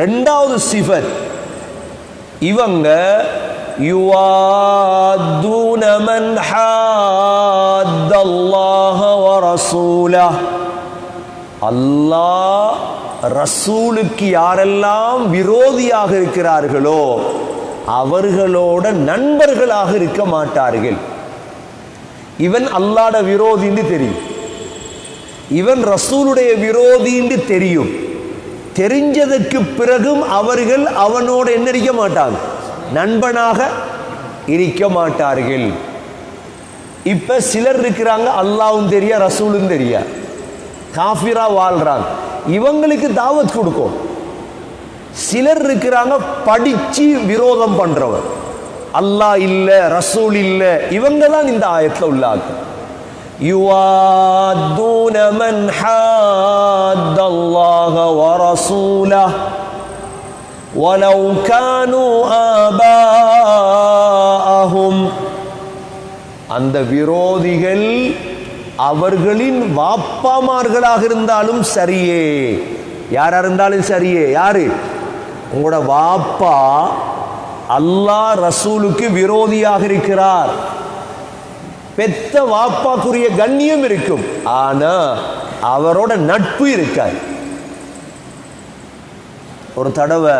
ரெண்டாவது சிஃபத் இவங்க யுவாதூன மன் ஹாத்தல்லாஹ ரசூலா அல்லாஹ் ரசூலுக்கு யாரெல்லாம் விரோதியாக இருக்கிறார்களோ அவர்களோட நண்பர்களாக இருக்க மாட்டார்கள். இவன் அல்லாட விரோதின்னு தெரியும். இவன் ரசூலுடைய விரோதின்னு தெரியும். தெரிஞ்சதற்கு பிறகும் அவர்கள் அவனோடு என்ன இருக்க மாட்டாங்க நண்பனாக இருக்க மாட்டார்கள். இப்ப சிலர் இருக்கிறாங்க அல்லாவும் தெரியா ரசூலும் தெரியா. காஃபிரா வாழ்றாங்க. இவங்களுக்கு தாவத் கொடுக்கும். சிலர் இருக்கிறாங்க படிச்சு விரோதம் பண்ணுறவர் அல்லாஹ் இல்ல ரசூல் இல்ல. இவங்க தான் இந்த ஆயத்தில் உள்ளாங்க. யுவாதூன மன் ஹா الله ورسوله ولو كانوا آباءهم அந்த விரோதிகள் அவர்களின் வாப்பாமார்களாக இருந்தாலும் சரியே யாரா இருந்தாலும் சரியே யாரு உங்களோட வாப்பா அல்லாஹ் ரசூலுக்கு விரோதியாக இருக்கிறார் பெத்த வாப்பாக்குரிய கண்ணியம் இருக்கும் ஆனா அவரோட நட்பு இருக்காது. ஒரு தடவை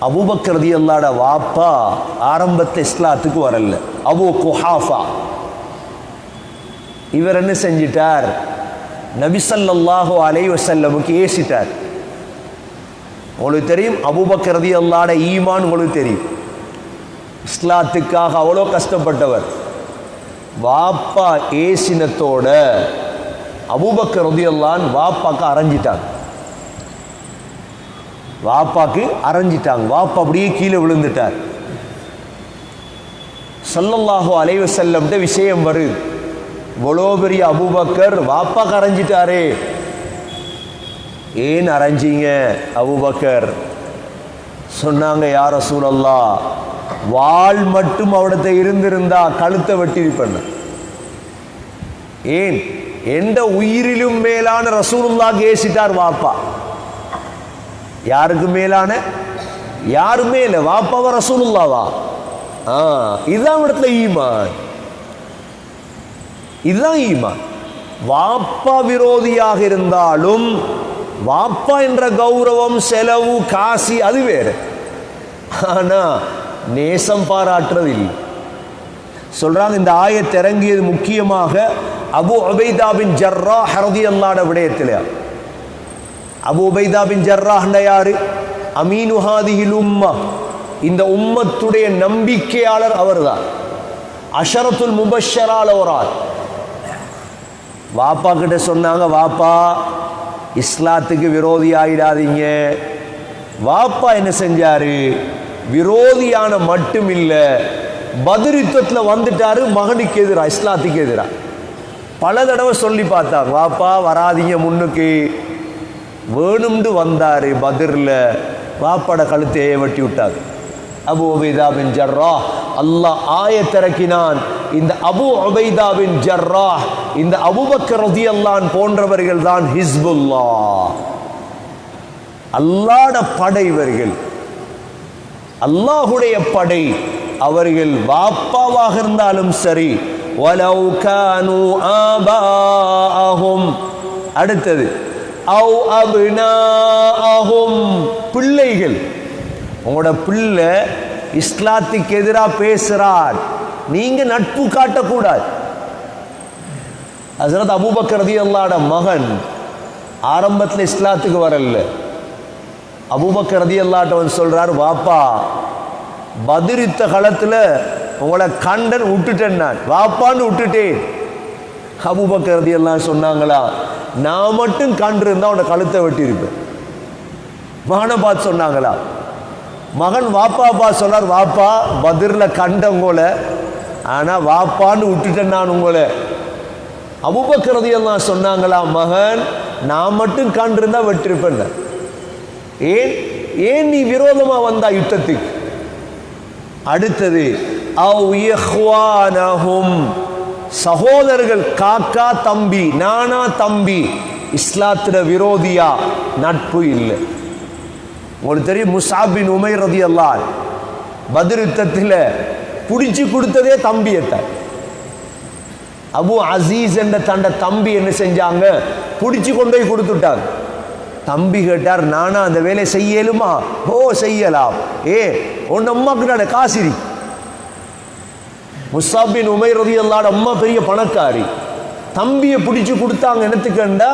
அபுபக்கரதி அல்லாட வாப்பா ஆரம்பத்தை இஸ்லாத்துக்கு வரல. அபு குஹாஃபா. இவர் என்ன செஞ்சிட்டார்? நபிசல்லாஹு அலை வசல்லமுக்கு ஏசிட்டார். உங்களுக்கு தெரியும் அபுபக்கரதி அல்லாட ஈமான் உங்களுக்கு தெரியும். இஸ்லாத்துக்காக அவ்வளோ கஷ்டப்பட்டவர். வாப்பா ஏசினத்தோட அபூபக்கர் ரதியல்லான் வாப்பாக்கு அரைஞ்சிட்டாங்க. வாப்பாக்கு அரைஞ்சிட்டாங்க. வாப்பா அப்படியே கீழே விழுந்துட்டார். சல்லல்லாஹோ அலைவ செல்லம்ட்ட விஷயம் வருது இவ்வளோ பெரிய அபூபக்கர் வாப்பாக்கு அரைஞ்சிட்டாரே. ஏன் அரைஞ்சிங்க அபூபக்கர்? சொன்னாங்க யார சூழல்லா வாள் மட்டும் அவடத்தை இருந்திருந்தா கழுத்தை வெட்டியிருப்பேன் ஏன்? எந்த உயிரிலும் மேலான ரசூலுல்லா கேசிட்டார் வாப்பா. யாருக்கு மேலான? யாருமே இல்லை வாப்பாவா ரசூலுல்லாவா? ஆ இதுதான் இடத்துல ஈமான். இதுதான் ஈமான். வாப்பா விரோதியாக இருந்தாலும் வாப்பா என்ற கௌரவம் செலவு காசி அது வேறு. ஆனா நேசம் பாராட்டுறது இல்லை சொல்றாங்க இந்த ஆயத்திறங்கியது முக்கியமாக அபு உபைதாபின் ஜர்ரா ஹரதி அல்லாட விடயத்தில் அபு உபைதாபின் ஜர்ராஹ்ன யாரு அமீனு ஹாதிஹில் உம்மா இந்த உம்மத்துடைய நம்பிக்கையாளர் அவர்தான் அஷரத்துல் முபஷரால் ஒரு ஆள் வாப்பா கிட்ட சொன்னாங்க வாப்பா இஸ்லாத்துக்கு விரோதி ஆயிடாதீங்க வாப்பா என்ன செஞ்சாரு விரோதியான மட்டும் இல்ல பதிரித்தத்தில் வந்துட்டாரு மகனுக்கு எதிரா இஸ்லாத்துக்கு எதிரா பல தடவை சொல்லி பார்த்தாங்க வாப்பா வராதீங்க முன்னுக்கு. வேணும்னு வந்தாரு பதிரில் வாப்பட கழுத்தையே வெட்டி விட்டாங்க அபு உபைதா பின் ஜர்ரா அல்லாஹ் ஆயத்திறக்கினான் இந்த அபு உபைதா பின் ஜர்ரா இந்த அபுபக்கர் ரதியல்லான் போன்றவர்கள் தான் ஹிஸ்புல்லா அல்லாட படை இவர்கள். அல்லாஹுடைய படை அவர்கள் வாப்பாவாக இருந்தாலும் சரி வலவ் கானு ஆபாஅஹும் அடுத்தது அவ் அப்னாஅஹும் பிள்ளைகள். உங்களோட பிள்ளை இஸ்லாத்துக்கு எதிராக பேசுகிறார் நீங்க நட்பு காட்டக்கூடாது. ஹசரத் அபூபக்கர் ரதியல்லாட மகன் ஆரம்பத்தில் இஸ்லாத்துக்கு வரல. அபூபக்கர் ரதியல்லாட்டவன் சொல்றார் வாப்பா பதிரித்த களத்துல உங்களை கண்டன் விட்டுட்டேன் நான். வாப்பான்னு விட்டுட்டேன். அபூபக்கர் எல்லாம் சொன்னாங்களா நான் மட்டும் கண்டு இருந்தா கழுத்தை வெட்டியிருப்பேன். மகனை பார்த்து சொன்னாங்களா மகன் வாப்பா பா சொன்னார் வாப்பா பதிரில் கண்ட உங்களை ஆனால் வாப்பான்னு விட்டுட்டேன் நான் உங்களை. அபுபக்கரதி எல்லாம் சொன்னாங்களா மகன் நான் மட்டும் கண்டிருந்தா வெட்டிருப்பேன் ஏன் ஏன் நீ விரோதமாக வந்தா யுத்தத்துக்கு? அடுத்தது அவ் இஹ்வானஹும். சகோதரர்கள் காக்கா தம்பி நானா தம்பி இஸ்லாத்திர விரோதியா? நட்பு இல்லை. உங்களுக்கு தெரியும் முசாபின் உமை ரதி அல்லா பதிருத்தத்தில் பிடிச்சி கொடுத்ததே தம்பியத்தை அபு அசீஸ் என்ற தண்ட தம்பி என்ன செஞ்சாங்க? பிடிச்சி கொண்டு போய் கொடுத்துட்டாங்க. தம்பி கேட்டார் நானா அந்த வேலை செய்யலுமா? ஓ செய்யலாம். ஏ உன் அம்மாக்கு நான் காசிரி. முசாபின் உமை ரதி அல்லாட அம்மா பெரிய பணக்காரி. தம்பியை பிடிச்சி கொடுத்தாங்க என்னத்துக்குண்டா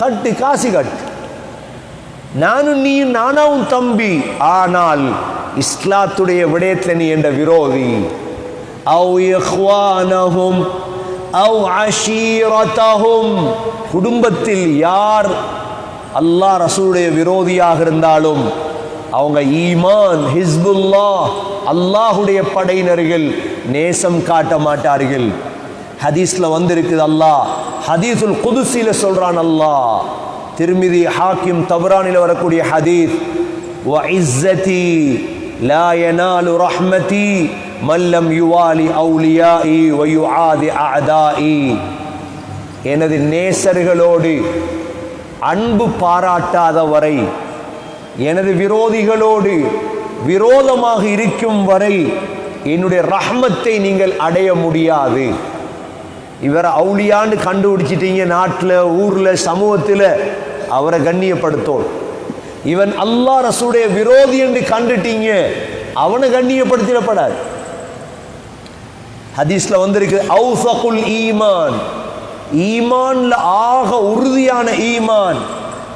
கட்டு காசு கட்டு. நானும் நீயும் நானாவும் தம்பி. ஆனால் இஸ்லாத்துடைய விடயத்தில் நீ என்ற விரோதி. குடும்பத்தில் யார் அல்லாஹ் ரசூலுடைய விரோதியாக இருந்தாலும் அவங்க ஈமான் ஹிஸ்புல்லா அல்லாஹுடைய படையினர்கள் நேசம் காட்ட மாட்டார்கள். ஹதீஸில் வந்திருக்குது அல்லாஹ். ஹதீஸுல் குதுசியில் சொல்கிறான் அல்லாஹ். திருமிதி ஹாக்கிம் தபுரானில் வரக்கூடிய ஹதீஸ் வ இஸ்ஸதி லா யனாலு ரஹ்மதி மல்லம் யுவாலி அவுலியாஇ வ யுஆதி அஅதாஇ. எனது நேசர்களோடு அன்பு பாராட்டாத வரை எனது விரோதிகளோடு விரோதமாக இருக்கும் வரை என்னுடைய ரஹ்மத்தை நீங்கள் அடைய முடியாது. இவரை அவுளியான்னு கண்டுபிடிச்சிட்டீங்க நாட்டில் ஊரில் சமூகத்தில். அவரை கண்ணியப்படுத்தோம். இவன் அல்லா ரசூடைய விரோதி என்று கண்டுட்டீங்க. அவனை கண்ணியப்படுத்திடப்படாது ஹதீஸ்ல வந்திருக்கு அவுசகுல் ஈமான். ஈமான்ல ஆக உறுதியான ஈமான்.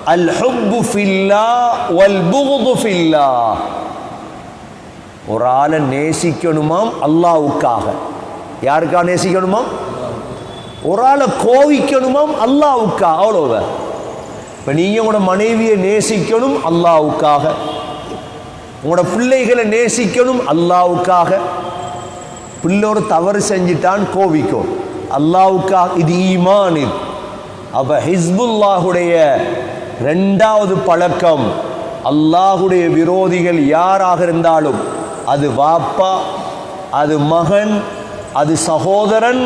அல் ஹுப்பு ஃபில்லா வல் புகுது ஃபில்லா. ஒரு ஆளை நேசிக்கணுமாம் அல்லாவுக்காக. யாருக்கா நேசிக்கணுமாம் ஒரு ஆளை கோவிக்கணுமாம் அல்லாவுக்கா அவ்வளோவ இப்போ நீங்கள் உங்களோட மனைவியை நேசிக்கணும் அல்லாவுக்காக. உங்களோட பிள்ளைகளை நேசிக்கணும் அல்லாவுக்காக. பிள்ளோட தவறு செஞ்சிட்டான் கோவிக்கும். அல்லாவுக்காக. இது ஈமான். இது அப்போ ஹிஸ்புல்லாஹுடைய ரெண்டாவது பழக்கம் அல்லாஹுடைய விரோதிகள் யாராக இருந்தாலும் அது வாப்பா அது மகன் அது சகோதரன்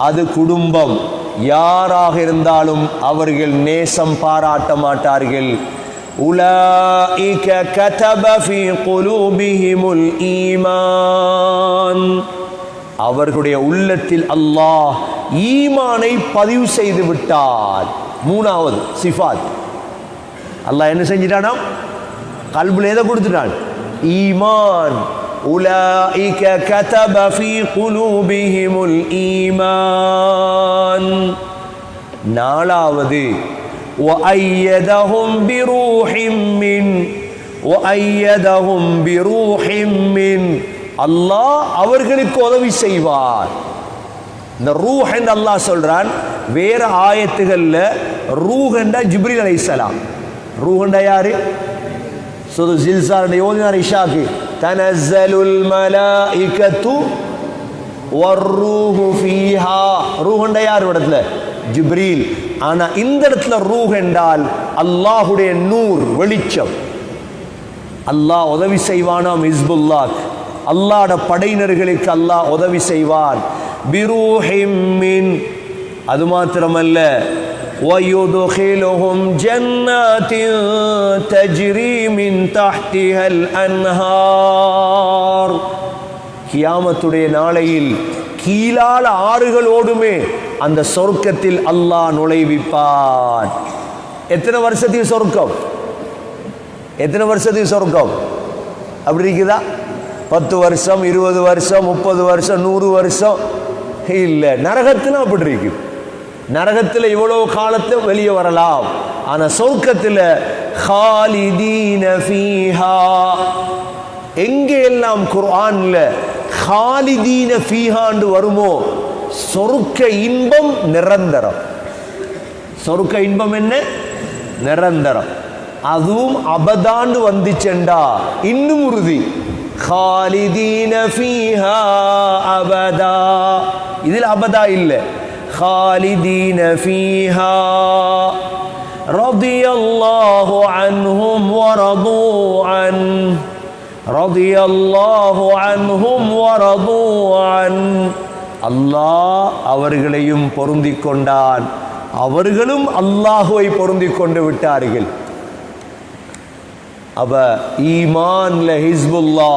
அது குடும்பம் யாராக இருந்தாலும் அவர்கள் நேசம் பாராட்ட மாட்டார்கள் أولئك كتب في قلوبهم الإيمان அவர்களுடைய உள்ளத்தில் அல்லாஹ் ஈமானை பதிவு செய்து விட்டார் மூணாவது சிஃபாத் அல்லாஹ் என்ன செஞ்சிட்டானா கல்புல எதை கொடுத்துட்டான் ஈமான் أولئك كتب في قلوبهم الإيمان நாலாவது وأيدهم بروح من وأيدهم بروح من அல்லாஹ் அவர்களுக்கு உதவி செய்வார் இந்த ரூஹ் என்று அல்லாஹ் சொல்றான் வேற ஆயத்துகள்ல ரூஹ் என்றா ஜிப்ரீல் அலைஹிஸ்ஸலாம் ரூஹ் என்றா யாரு சுது ஜில்சார் ஓதினார் இஷாக்கு தனஸ்ஸலுல் மலாயிகத்து வர்ரூஹு ஃபீஹா ரூஹ் யார் இடத்துல ஜிப்ரீல் ஆனா இந்த இடத்துல ரூஹ் என்றால் அல்லாஹுடைய நூர் வெளிச்சம் அல்லாஹ் உதவி செய்வானாம் இஸ்புல்லாக் அல்லாட படையினர்களுக்கு அல்லாஹ் உதவி செய்வான் பிரூஹிம்மின் அது மாத்திரமல்ல ويدخلهم جنات تجري من تحتها الأنهار கியாமத்துடைய நாளையில் கீழால ஆறுகள் ஓடுமே அந்த சொர்க்கத்தில் அல்லாஹ் நுழைவிப்பான் எத்தனை வருஷத்துக்கு சொர்க்கம் எத்தனை வருஷத்துக்கு சொர்க்கம் அப்படி இருக்குதா பத்து வருஷம் இருபது வருஷம் முப்பது வருஷம் நூறு வருஷம் இல்லை நரகத்தில் அப்படி இருக்கு நரகத்தில் இவ்வளோ காலத்தில் வெளியே வரலாம். ஆனால் சொர்க்கத்தில் எங்கே எல்லாம் குர்ஆனில் ஹாலிதீன ஃபீஹாண்டு வருமோ சொருக்க இன்பம் நிரந்தரம். சொருக்க இன்பம் என்ன? நிரந்தரம். அதுவும் அபதாண்டு வந்துச்செண்டா இன்னும் உறுதி. ஹாலிதீன ஃபீஹா அபதா. இதில் அபதா இல்லை. خالدين فيها رضي الله عنهم ورضوا عنه رضي الله عنهم ورضوا عنه அல்லாஹ் அவர்களையும் பொருந்திக் கொண்டான் அவர்களும் அல்லாஹுவை பொருந்திக் கொண்டு விட்டார்கள் அப்ப ஈமான்ல ஹிஸ்புல்லா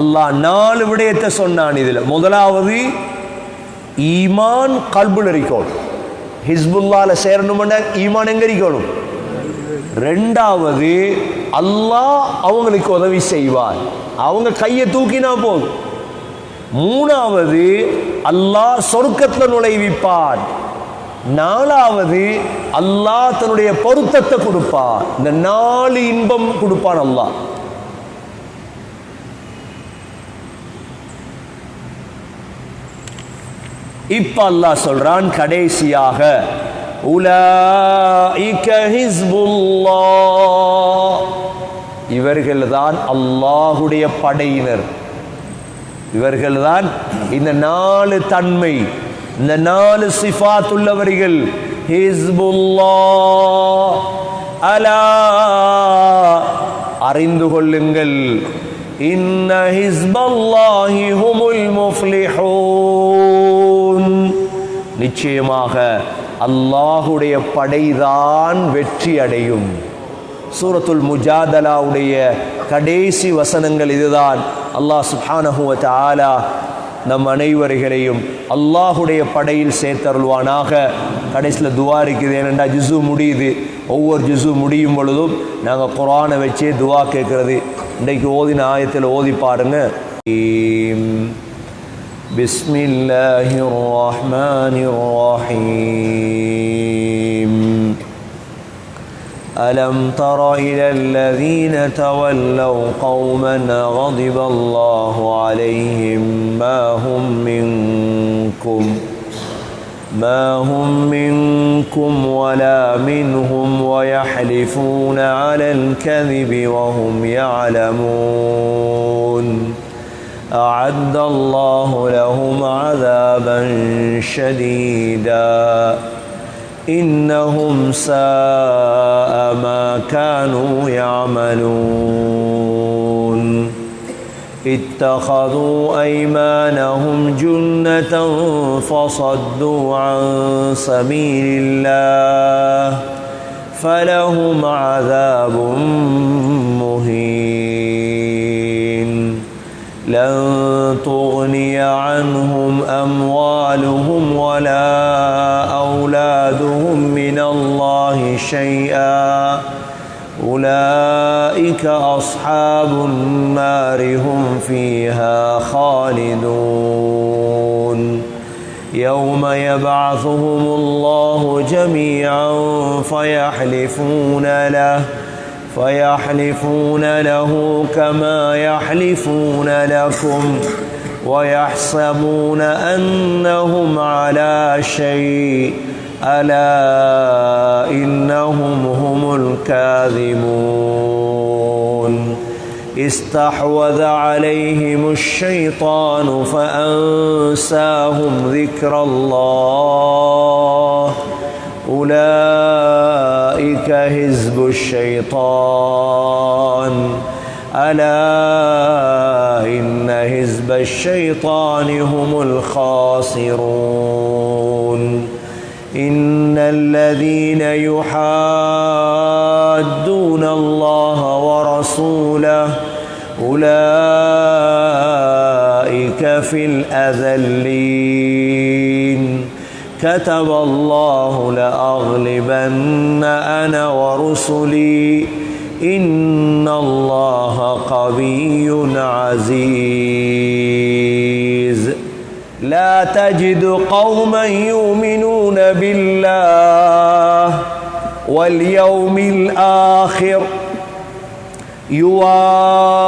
அல்லாஹ் நாலு விடயத்தை சொன்னான் இதுல முதலாவது ஈமான் கல்புல இருக்கணும் ஹிஸ்புல்லால சேரணும்னா ஈமான் எங்க இருக்கணும் ரெண்டாவது அல்லாஹ் அவங்களுக்கு உதவி செய்வார். அவங்க கையை தூக்கினா போதும். மூணாவது அல்லாஹ் சொர்க்கத்தில் நுழைவிப்பான் நாலாவது அல்லாஹ் தன்னுடைய பொருத்தத்தை கொடுப்பான் இந்த நாலு இன்பம் கொடுப்பான் அல்லாஹ். இப்ப அல்லாஹ் சொல்றான் கடைசியாக உலாஇக ஹிஸ்புல்லாஹ். இவர்கள்தான் அல்லாஹுடைய படையினர். இவர்கள்தான் இந்த நாலு தன்மை இந்த நாலு சிஃபாத் உள்ளவர்கள். ஹிஸ்புல்லாஹ் அலா. அறிந்து கொள்ளுங்கள். இன்ன ஹிஸ்பல்லாஹி ஹுமுல் முஃப்லிஹூன். நிச்சயமாக அல்லாஹுடைய படைதான் வெற்றி அடையும் சூரத்துல் முஜாதலாவுடைய கடைசி வசனங்கள் இதுதான். அல்லாஹ் சுப்ஹானஹு வ நம் அனைவர்களையும் அல்லாஹுடைய படையில் சேர்த்தருள்வானாக. கடைசியில் துவா இருக்குது. ஏனெண்டா ஜிசு முடியுது. ஒவ்வொரு ஜிசு முடியும் பொழுதும் நாங்கள் குரானை வச்சே துவா கேட்குறது. இன்றைக்கு ஓதின ஆயத்தில் ஓதி பாருங்கள் بسم الله الرحمن الرحيم. ألم تر إلى الذين تولوا قوما غضب الله عليهم ما هم منكم؟ ما هم منكم ولا منهم ويحلفون على الكذب وهم يعلمون. أعد الله لهم عذابا شديدا. إنهم ساء ما كانوا يعملون. اتخذوا أيمانهم جنة فصدوا عن سبيل الله. فلهم عذاب تغني عنهم أموالهم ولا أولادهم من الله شيئا أولئك أصحاب النار هم فيها خالدون يوم يبعثهم الله جميعا فيحلفون له فيحلفون له كما يحلفون لكم ويحسبون أنهم على شيء ألا إنهم هم الكاذبون استحوذ عليهم الشيطان فأنساهم ذكر الله أولئك حزب الشيطان؟ ألا إن حزب الشيطان هم الخاسرون. إن الذين يحادون الله ورسوله أولئك في الأذلين. كتب الله لأغلبن ورسلي. إن الله قوي عزيز. لا تجد قوما يؤمنون بالله واليوم الآخر يوادون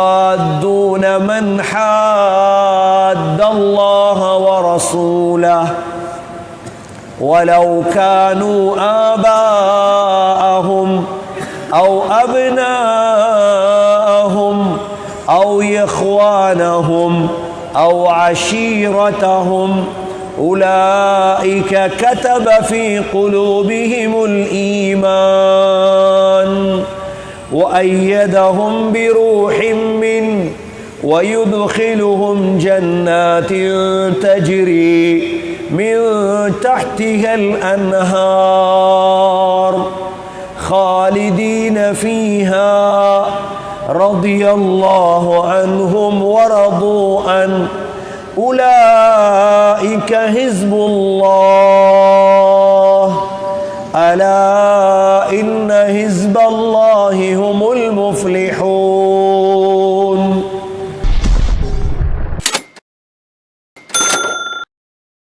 من حاد الله ورسوله. ولو كانوا آباءهم أو أبناءهم أو إخوانهم أو عشيرتهم أولئك كتب في قلوبهم الإيمان وأيدهم بروح منه ويدخلهم جنات تجري من تحتها الأنهار خالدين فيها رضي الله عنهم ورضوا عنه أولئك حزب الله. ألا إن حزب الله